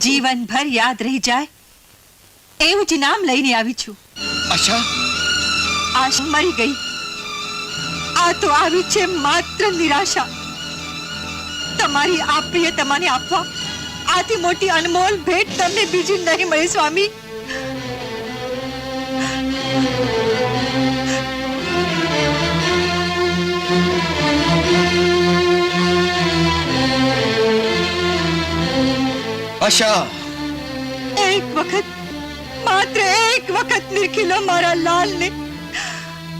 જીવનભર યાદ રહી જાય. એવું જ નામ લઈને આવી છું. આશા આશ મરી ગઈ. આ તો આવી છે માત્ર નિરાશા. તમારી આ પ્રિય તમાને આપવા આથી મોટી અનમોલ ભેટ તમને બીજી નહીં મળે સ્વામી. આશા એક વખત માત્ર એક વખત નિર્ખિલો મારા લાલને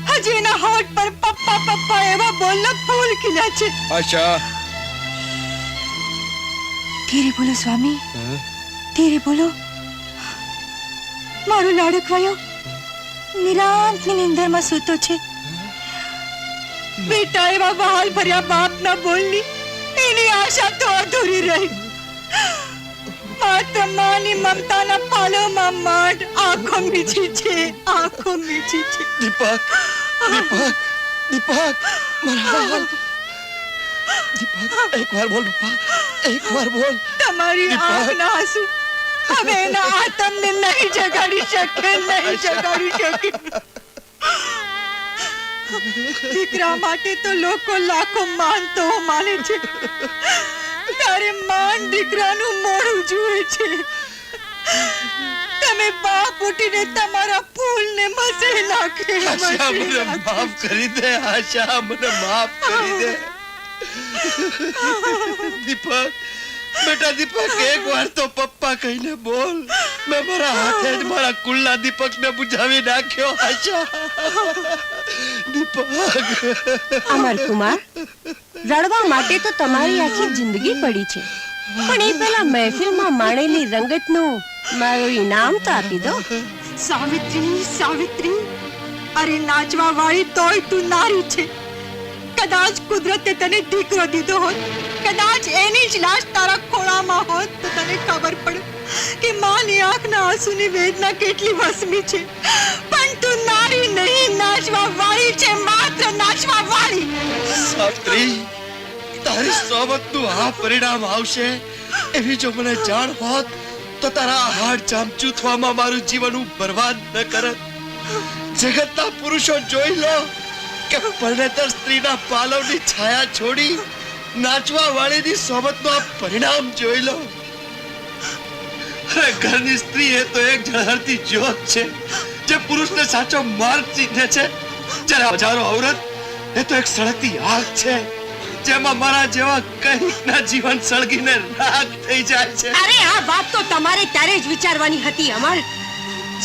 હજી એના હોઠ પર પપ્પા પપ્પા એવા બોલના ફૂલ ખીલ્યા છે. આશા ધીરે બોલો સ્વામી. ધીરે બોલો. મારો લાડકવાયો નિરાંતની નિંદરમાં સૂતો છે. બેટા એવા બહાલ ભર્યા બાપના બોલની એની આશા તો અધૂરી રહી. માની મમતાના પાલોમાં માંડ આંખો મીઠી છે આંખો મીઠી છે. દીપક દીપક દીપક મારા દીપક એક વાર બોલ પપ્પા એક વાર બોલ. તમારી આંખના આંસુ હવે એના આતમને નહીં જગાડી શકે નહીં જગાડી શકે દીકરા માટે તો લોકો લાખો માનતો માને છે. તારે માન દીકરાનું મોઢું જુએ છે. તમે બાપ ઉઠીને તમારા ફૂલને મસે નાખે આશા મને માફ કરી દે આશા મને માફ કરી દે. દીપક બેટા દીપક એક વાર તો પપ્પા કહીને બોલ. મેં મારા હાથે જ મારા કુલ્લા દીપકને બુજાવી નાખ્યો આશા. દીપક. અમર કુમાર રડવા માટે તો તમારી આખી જિંદગી પડી છે. પણ એ પેલા મહેફિલમાં માણેલી રંગતનું મારું ઇનામ તો આપી દો. સાવિત્રી સાવિત્રી અરે નાચવા વાળી તોય તું નારી છે. કદાચ કુદરતે તને દીકરો દીધો હોત કદાચ એની જ લાશ તારા ખોળામાં હોત તો તને ખબર પડે કે માની આંખના આંસુની વેદના કેટલી વસમી છે. પણ તું નારી નહીં નાચવા વાળી છે માત્ર નાચવા વાળી સાત્રી તારી સોબતનું આ પરિણામ આવશે, એવી જો મને જાણ હોત, તો તારા હાડ ચામચૂથવામાં મારું જીવન હું બરબાદ ન કરત. જગતના પુરુષો જોઈ લો કે પરણેતર સ્ત્રીના પાલવની છાયા છોડી નાચવા વાળીની સોબતનું આ પરિણામ જોઈ લો. અરે, ઘરની સ્ત્રી એ તો એક જળહળતી જ્યોત છે, જે પુરુષને સાચો માર્ગ ચીંધે છે. જ્યારે હજારો ઔરત, એ તો એક સળગતી આગ છે. જેમાં મારા જેવા કંઈકના જીવન સળગીને રાખ થઈ જાય છે. અરે આ વાત તો તમારે ત્યારે જ વિચારવાની હતી અમર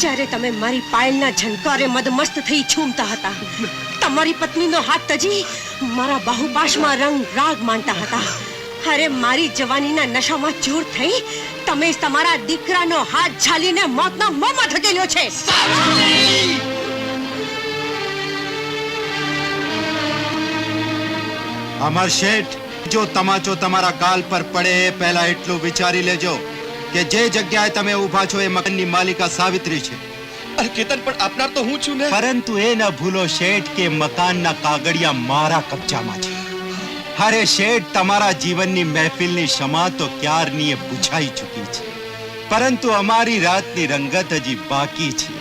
જ્યારે તમે મારી પાયલના ઝંકારે મદમસ્ત થઈ છૂમતા હતા. તમારી પત્નીનો હાથ તજી મારા બાહુપાશમાં રંગ રાગ માનતા હતા. અરે મારી જવાનીના નશામાં ચૂર થઈ તમે તમારા દીકરાનો હાથ ઝાલીને મોતના મોંમાં ધકેલ્યો છે. અમર શેઠ જો તમાચો તમારા ગાલ પર પડે એ પહેલા એટલું વિચારી લેજો કે જે જગ્યાએ તમે ઊભા છો એ મકાનની માલિકા સાવિત્રી છે અરે કેતન પણ આપનાર તો હું છું ને પરંતુ એ ન ભૂલો શેઠ કે મકાનના કાગળિયા મારા કબજામાં છે અરે શેઠ તમારા જીવનની મહેફિલની ક્ષમા તો ક્યારની એ પૂછાઈ ચૂકી છે પરંતુ અમારી રાતની રંગત હજી બાકી છે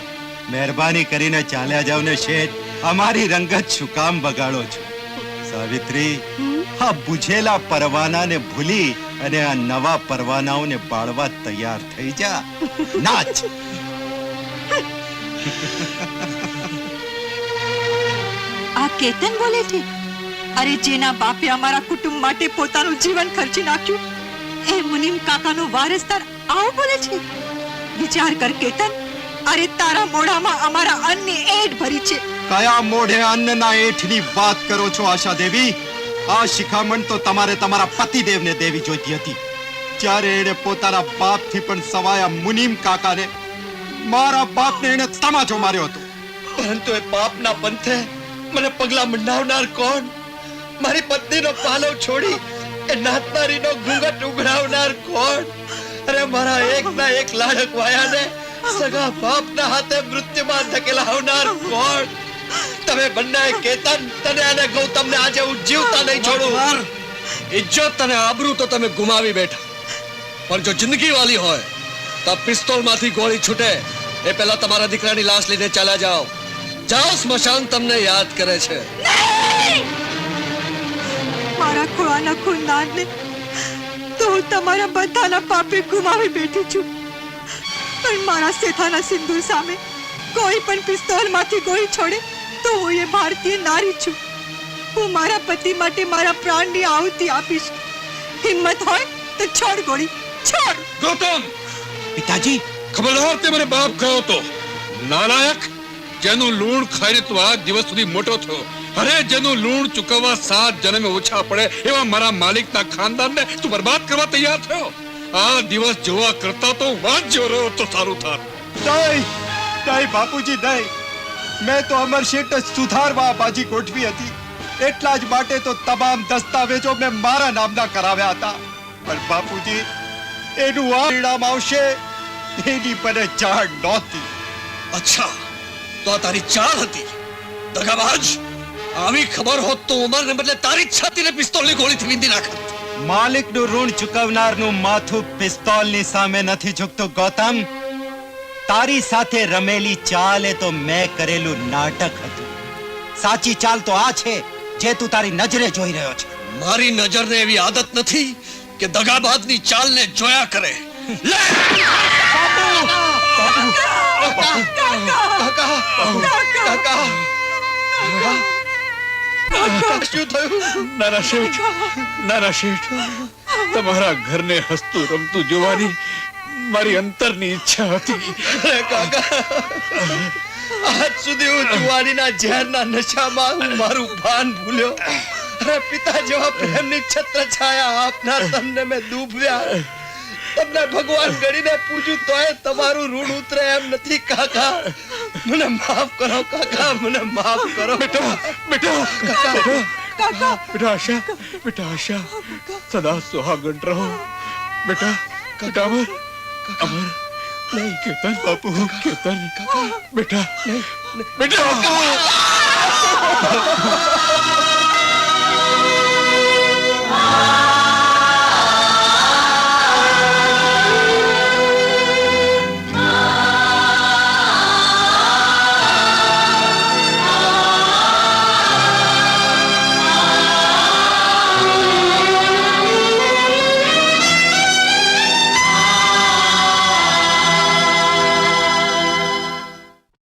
મહેરબાની કરીને ચાલ્યા જાવ ને શેઠ અમારી રંગત શું કામ બગાડો છો સાવિત્રી આ બુઝેલા પરવાનાને ભૂલી અને આ નવા પરવાનાઓને બાળવા તૈયાર થઈ જા. નાચ. આ કેતન બોલે છે? અરે જેના બાપે અમારા કુટુંબ માટે પોતાનું જીવન ખર્ચી નાખ્યું, એ મુનિમ કાકાનો વારસદાર આવું બોલે છે? વિચાર કર કેતન, અરે તારા મોઢામાં અમારા અન્નની એડ ભરી છે. કયા મોઢે અન્નના એઠની વાત કરો છો, આશા દેવી? આ શિખામણ તો તમારે તમારા પતિદેવને દેવી જોઈતી હતી. જ્યારે એણે પોતાના બાપથી પણ સવાયા મુનિમ કાકાને, મારા બાપને એણે તમાચો માર્યો હતો. પરંતુ એ પાપના પંથે મને પગલા મંડાવનાર કોણ? મારી પત્નીનો પાલવ છોડી એ નાતનારીનો ઘૂંઘટ ઉઘરાવનાર કોણ? અરે મારા એકના એક લાડક વાયાને સગા બાપના હાથે મૃત્યુમાં ધકેલાવનાર કોણ? તમે બંને કેતન તને અને ગૌતમને આજે હું જીવતા નહીં છોડું. ઇજ્જત અને આબરૂ તો તમે ગુમાવી બેઠા. પણ જો જિંદગી વાલી હોય તો પિસ્તોલમાંથી ગોળી છૂટે. એ પહેલા તમારા દીકરાની લાશ લઈને ચાલ્યા જાઓ. જાઓ સ્મશાન તમને યાદ કરે છે. મારા ખોળાના ખૂનદાનને તો હું તમારા બધાના પાપે ગુમાવી બેઠી છું. પણ મારા સેથાના સિંદૂર સામે કોઈ પણ પિસ્તોલમાંથી ગોળી છોડે તો હું એ ભારતીય નારી છું. હું મારા પતિ માટે મારા પ્રાણની આહુતિ આપીશ. હિંમત હોય તો છોડ ગોળી છોડ! ગૌતમ! પિતાજી! ખબરદાર તે મને બાપ કહ્યો તો. નાલાયક જેનું લૂણ ખાઈને તું આ દિવસ સુધી મોટો થયો. અરે જેનું લૂણ ચૂકવવા સાત જન્મે ઓછા પડે એવા મારા માલિકના ખાનદાનને તું બરબાદ કરવા તૈયાર થયો. આ દિવસ જોવા કરતા તો વાત જો રહ્યો તો સારું થાત. દઈ દઈ બાપુજી નહીં મેં તો અમર શેઠ સુધારવા બાજી ગોઠવી હતી. એટલા જ માટે તો તમામ દસ્તાવેજો મેં મારા નામના કરાવ્યા હતા. પણ બાપુજી એનું આ પરિણામ આવશે એની મને જાણ નહોતી. અચ્છા તો આ તારી ચાલ હતી. દગાબાજ આવી ખબર હોત તો ઉમરને બદલે તારી છાતીને પિસ્તોલની ગોળીથી વીંધી નાખત. માલિકનું ઋણ ચૂકવનારનું માથું પિસ્તોલની સામે નથી ઝૂકતું ગૌતમ. તારી સાથે રમેલી ચાલ એ તો મેં કરેલું નાટક હતું. સાચી ચાલ તો આ છે જે તું તારી નજરે જોઈ રહ્યો છે. મારી નજરને એવી આદત નથી કે દગાબાજની ચાલને જોયા કરે. લે! તમારા ઘરને હસતું રમતું જોવાની મારી અંતરની ઈચ્છા હતી. અરે કાકા આજ સુધી હું જુવાનીના ઝેરના નશામાં હું મારું ભાન ભૂલ્યો. અરે પિતા જેવા પ્રેમની છત્ર છાયા આપનાર તમને મેં ડૂબ્યા તમને ભગવાન ગણીને પૂજું તોય તમારું ઋણ ઉતરે એમ નથી કાકા. મને માફ કરો કાકા મને માફ કરો. બેટા બેટા કાકા કાકા. બેટા આશા બેટા આશા. સદા સુહાગણ રહો. બેટા અમર અમર નહીં કેતન બાપુ કેતન બેટા બેટા